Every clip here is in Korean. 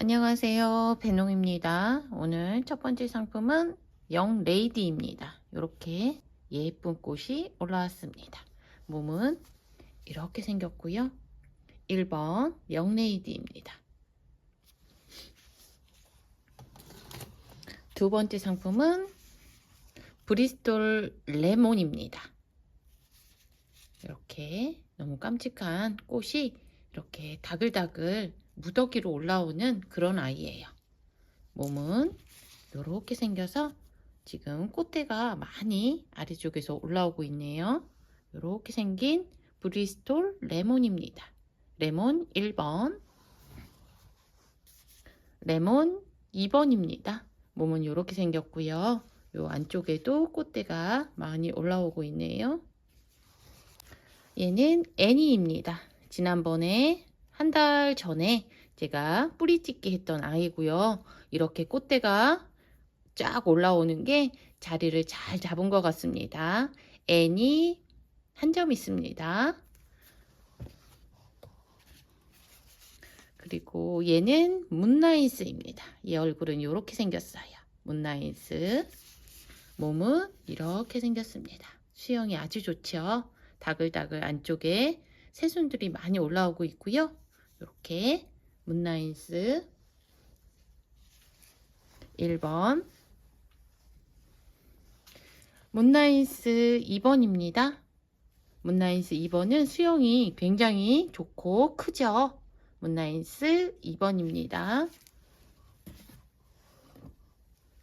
안녕하세요. 배농입니다. 오늘 첫 번째 상품은 영 레이디입니다. 이렇게 예쁜 꽃이 올라왔습니다. 몸은 이렇게 생겼고요. 1번 영 레이디입니다. 두 번째 상품은 브리스톨 레몬입니다. 이렇게 너무 깜찍한 꽃이 이렇게 다글다글 무더기로 올라오는 그런 아이예요. 몸은 이렇게 생겨서 지금 꽃대가 많이 아래쪽에서 올라오고 있네요. 이렇게 생긴 브리스톨 레몬입니다. 레몬 1번, 레몬 2번입니다. 몸은 이렇게 생겼고요. 요 안쪽에도 꽃대가 많이 올라오고 있네요. 얘는 애니입니다. 지난번에 한 달 전에 제가 뿌리 찍기 했던 아이고요. 이렇게 꽃대가 쫙 올라오는 게 자리를 잘 잡은 것 같습니다. 애니 한점 있습니다. 그리고 얘는 문나이스입니다. 이 얼굴은 이렇게 생겼어요. 문나이스. 몸은 이렇게 생겼습니다. 수영이 아주 좋죠. 다글다글 안쪽에 새순들이 많이 올라오고 있고요. 이렇게 문나인스 1번 문나인스 2번입니다. 문나인스 2번은 수영이 굉장히 좋고 크죠. 문나인스 2번입니다.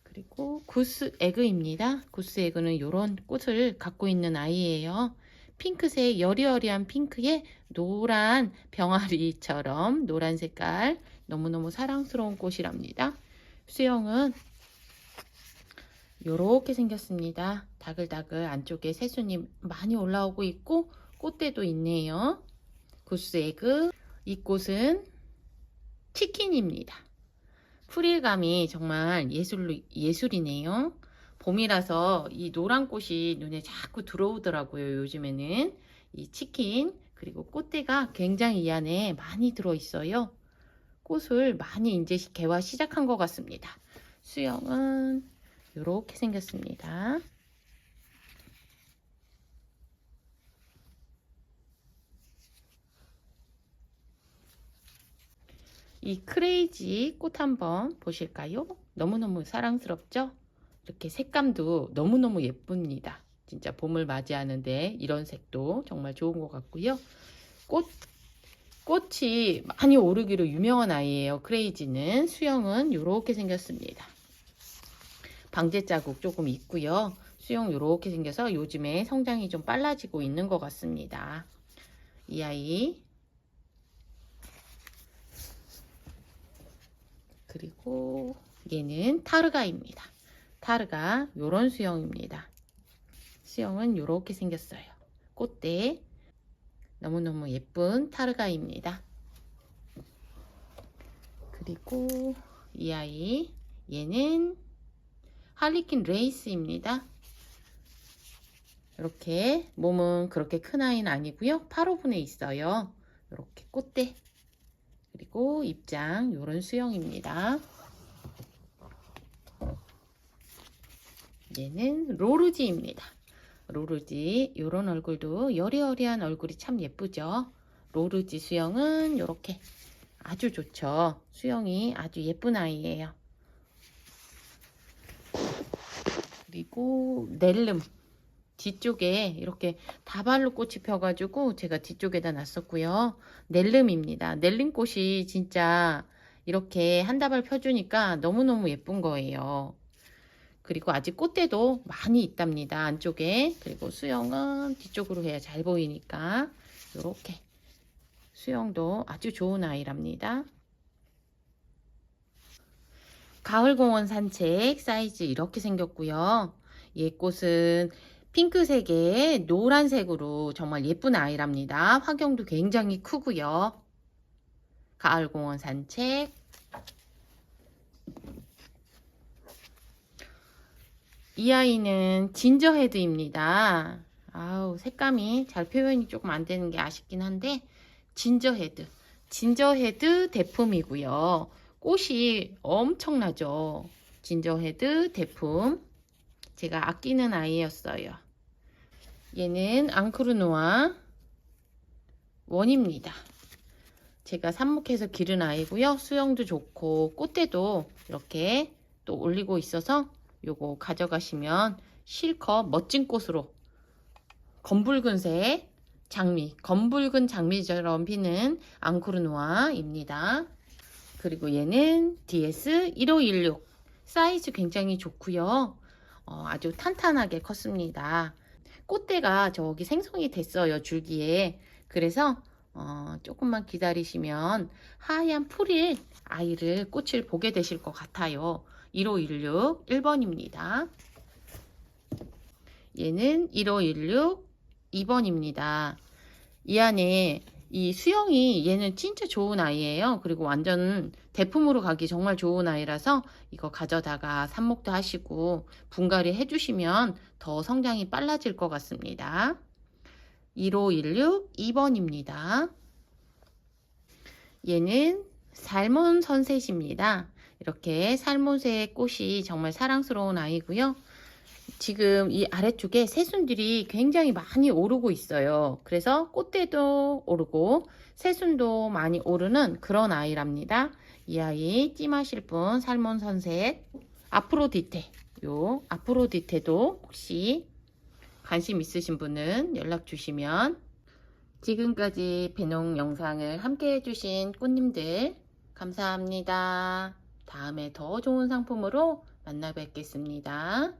그리고 구스 에그입니다. 구스 에그는 이런 꽃을 갖고 있는 아이예요. 핑크색 여리여리한 핑크에 노란 병아리처럼 노란 색깔 너무너무 사랑스러운 꽃이랍니다. 수영은 이렇게 생겼습니다. 다글다글 안쪽에 새순이 많이 올라오고 있고 꽃대도 있네요. 구스에그 이 꽃은 치킨입니다. 프릴감이 정말 예술, 예술이네요. 봄이라서 이 노란 꽃이 눈에 자꾸 들어오더라고요. 요즘에는 이 치킨 그리고 꽃대가 굉장히 이 안에 많이 들어있어요. 꽃을 많이 이제 개화 시작한 것 같습니다. 수영은 이렇게 생겼습니다. 이 크레이지 꽃 한번 보실까요? 너무너무 사랑스럽죠? 이렇게 색감도 너무너무 예쁩니다. 진짜 봄을 맞이하는데 이런 색도 정말 좋은 것 같고요. 꽃, 꽃이 많이 오르기로 유명한 아이예요. 크레이지는 수영은 이렇게 생겼습니다. 방제 자국 조금 있고요. 수영 이렇게 생겨서 요즘에 성장이 좀 빨라지고 있는 것 같습니다. 이 아이 그리고 얘는 타르가입니다. 타르가 요런 수영입니다. 수영은 요렇게 생겼어요. 꽃대 너무너무 예쁜 타르가입니다. 그리고 이 아이 얘는 할리퀸 레이스입니다. 이렇게 몸은 그렇게 큰 아이는 아니고요. 8호분에 있어요. 이렇게 꽃대 그리고 입장 요런 수영입니다. 얘는 로르지입니다. 로르지 요런 얼굴도 여리여리한 얼굴이 참 예쁘죠. 로르지 수영은 이렇게 아주 좋죠. 수영이 아주 예쁜 아이예요. 그리고 넬름 뒤쪽에 이렇게 다발로 꽃이 펴가지고 제가 뒤쪽에다 놨었고요. 넬름입니다. 넬름 꽃이 진짜 이렇게 한 다발 펴주니까 너무너무 예쁜 거예요. 그리고 아직 꽃대도 많이 있답니다. 안쪽에. 그리고 수영은 뒤쪽으로 해야 잘 보이니까 이렇게 수영도 아주 좋은 아이랍니다. 가을공원 산책 사이즈 이렇게 생겼고요. 얘 꽃은 핑크색에 노란색으로 정말 예쁜 아이랍니다. 화경도 굉장히 크고요. 가을공원 산책 이 아이는 진저헤드입니다. 아우 색감이 잘 표현이 조금 안 되는 게 아쉽긴 한데 진저헤드 진저헤드 대품이고요. 꽃이 엄청나죠. 진저헤드 대품. 제가 아끼는 아이였어요. 얘는 앙크르노아 원입니다. 제가 삽목해서 기른 아이고요. 수영도 좋고 꽃대도 이렇게 또 올리고 있어서 요거 가져가시면 실컷 멋진 꽃으로 검붉은색 장미, 검붉은 장미처럼 피는 앙코르노아입니다. 그리고 얘는 DS 1516 사이즈 굉장히 좋고요. 어, 아주 탄탄하게 컸습니다. 꽃대가 저기 생성이 됐어요 줄기에. 그래서 어, 조금만 기다리시면 하얀 풀일 아이를 꽃을 보게 되실 것 같아요. 1516 1번입니다. 얘는 1516 2번입니다. 이 안에 이 수영이 얘는 진짜 좋은 아이예요. 그리고 완전 대품으로 가기 정말 좋은 아이라서 이거 가져다가 삽목도 하시고 분갈이 해주시면 더 성장이 빨라질 것 같습니다. 1516 2번입니다. 얘는 살몬 선셋입니다. 이렇게 살몬새 꽃이 정말 사랑스러운 아이고요. 지금 이 아래쪽에 새순들이 굉장히 많이 오르고 있어요. 그래서 꽃대도 오르고 새순도 많이 오르는 그런 아이랍니다. 이 아이 찜하실 분 살몬 선셋 아프로디테 요 아프로디테도 혹시 관심 있으신 분은 연락 주시면 지금까지 배농 영상을 함께 해주신 꽃님들 감사합니다. 다음에 더 좋은 상품으로 만나 뵙겠습니다.